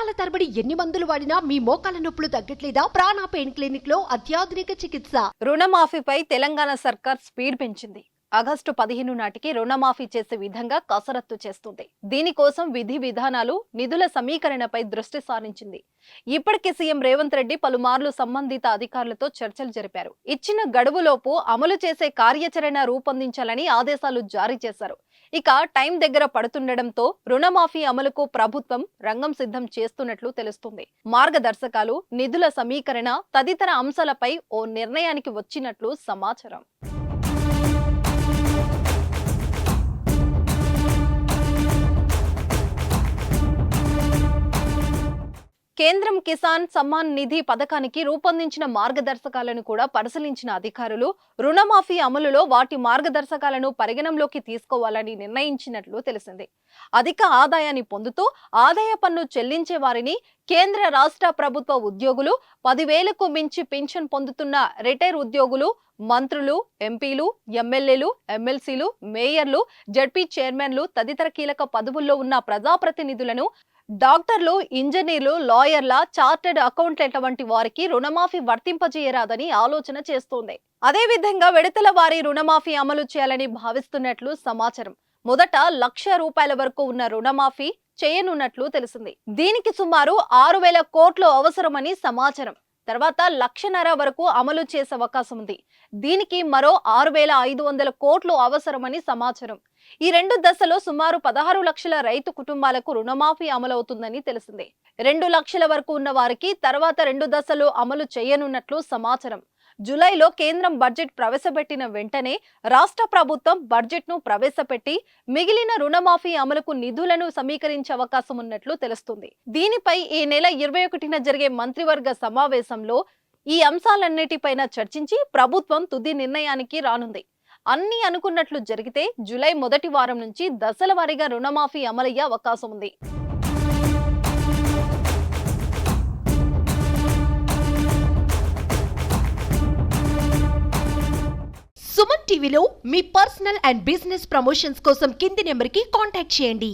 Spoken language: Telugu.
సంవత్సరాల తరబడి ఎన్ని మందులు వాడినా మీ మోకాల నొప్పులు తగ్గట్లేదా? ప్రాణ పెయిన్ క్లినిక్లో అత్యాధునిక చికిత్స. రుణమాఫీపై తెలంగాణ సర్కార్ స్పీడ్ పెంచింది. ఆగస్టు పదిహేను నాటికి రుణమాఫీ చేసే విధంగా కసరత్తు చేస్తుంది. దీనికోసం విధి విధానాలు నిధుల సమీకరణపై దృష్టి సారించింది. ఇప్పటికే సీఎం రేవంత్ రెడ్డి పలుమార్లు సంబంధిత అధికారులతో చర్చలు జరిపారు. ఇచ్చిన గడువులోపు అమలు చేసే కార్యాచరణ రూపొందించాలని ఆదేశాలు జారీ చేశారు. ఇక టైం దగ్గర పడుతుండటంతో రుణమాఫీ అమలుకు ప్రభుత్వం రంగం సిద్ధం చేస్తున్నట్లు తెలుస్తుంది. మార్గదర్శకాలు నిధుల సమీకరణ తదితర అంశాలపై ఓ నిర్ణయానికి వచ్చినట్లు సమాచారం. కేంద్రం కిసాన్ సమ్మాన్ నిధి పథకానికి రూపొందించిన మార్గదర్శకాలను కూడా పరిశీలించిన అధికారులు రుణమాఫీ అమలులో వాటి మార్గదర్శకాలను పరిగణంలోకి తీసుకోవాలని నిర్ణయించినట్లు తెలిసింది. అధిక ఆదాయాన్ని పొందుతూ ఆదాయ పన్ను చెల్లించే వారిని కేంద్ర రాష్ట్ర ప్రభుత్వ ఉద్యోగులు పదివేలకు మించి పెన్షన్ పొందుతున్న రిటైర్ ఉద్యోగులు మంత్రులు ఎంపీలు ఎమ్మెల్యేలు ఎమ్మెల్సీలు మేయర్లు జడ్పీ చైర్మన్లు తదితర కీలక పదవుల్లో ఉన్న ప్రజాప్రతినిధులను డాక్టర్లు ఇంజనీర్లు లాయర్ల చార్టెడ్ అకౌంటెంట్ల వంటి వారికి రుణమాఫీ వర్తింపజేయరాదని ఆలోచన చేస్తోంది. అదేవిధంగా విడతల వారి రుణమాఫీ అమలు చేయాలని భావిస్తున్నట్లు సమాచారం. మొదట లక్ష రూపాయల వరకు ఉన్న రుణమాఫీ చేయనున్నట్లు తెలిసింది. దీనికి సుమారు ఆరు వేల కోట్లు అవసరమని సమాచారం. తర్వాత లక్షన్నర వరకు అమలు చేసే అవకాశం ఉంది. దీనికి మరో ఆరు వేల ఐదు వందల కోట్లు అవసరమని సమాచారం. ఈ రెండు దశలో సుమారు పదహారు లక్షల రైతు కుటుంబాలకు రుణమాఫీ అమలవుతుందని తెలిసింది. రెండు లక్షల వరకు ఉన్న వారికి తర్వాత రెండు దశలు అమలు చేయనున్నట్లు సమాచారం. జూలైలో కేంద్రం బడ్జెట్ ప్రవేశపెట్టిన వెంటనే రాష్ట్ర ప్రభుత్వం బడ్జెట్ను ప్రవేశపెట్టి మిగిలిన రుణమాఫీ అమలుకు నిధులను సమీకరించే అవకాశం ఉన్నట్లు తెలుస్తుంది. దీనిపై ఈ నెల ఇరవై ఒకటిన జరిగే మంత్రివర్గ సమావేశంలో ఈ అంశాలన్నిటిపైన చర్చించి ప్రభుత్వం తుది నిర్ణయానికి రానుంది. అన్ని అనుకున్నట్లు జరిగితే జులై మొదటి వారం నుంచి దశల వారీగా రుణమాఫీ అమలయ్యే అవకాశం ఉంది. సుమన్ టీవీలో మీ పర్సనల్ అండ్ బిజినెస్ ప్రమోషన్స్ కోసం కింది నెంబర్కి కాంటాక్ట్ చేయండి.